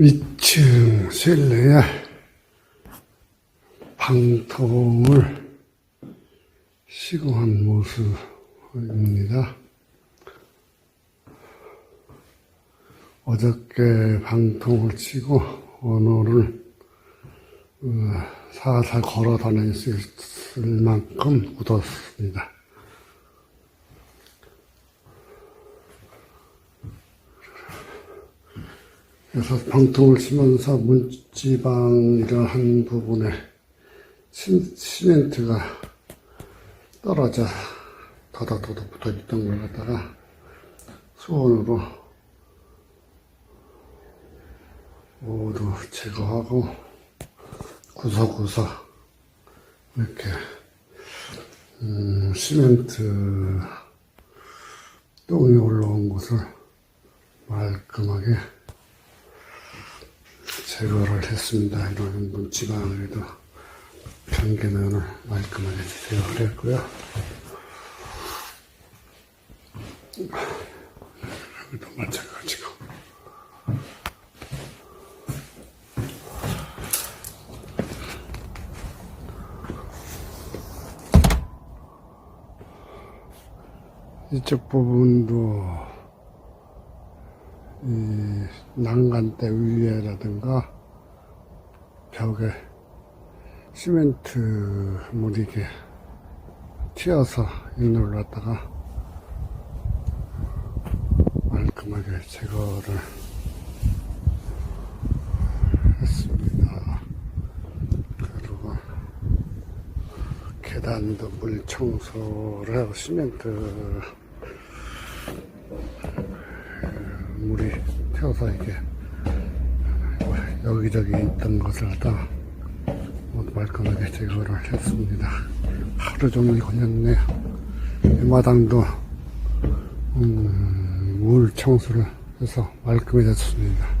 2층 실내에 방통을 시공한 모습입니다. 어저께 방통을 치고 오늘은 어, 살살 걸어 다닐 수 있을 만큼 굳었습니다. 그래서 방통을 치면서 문지방 이런 부분에 시, 시멘트가 떨어져 더덕더덕 붙어 있던 걸 갖다가 수온으로 모두 제거하고 구석구석 이렇게 음, 시멘트 똥이 올라온 곳을 말끔하게 제거를 했습니다. 이런 문지방에도 경계면을 말끔하게 제거를 했고요. 여기도 마찬가지고. 이쪽 부분도 이 난간대 위에라든가 벽에 시멘트 물이 이게 튀어서 인을 갖다가 말끔하게 제거를 했습니다. 그리고 계단도 물 청소를 하고 시멘트 물이 튀어서 이게 여기저기 있던 것을 갖다 모두 말끔하게 제거를 했습니다. 하루 종일 걸렸네요. 이 마당도 음, 물 청소를 해서 말끔해졌습니다.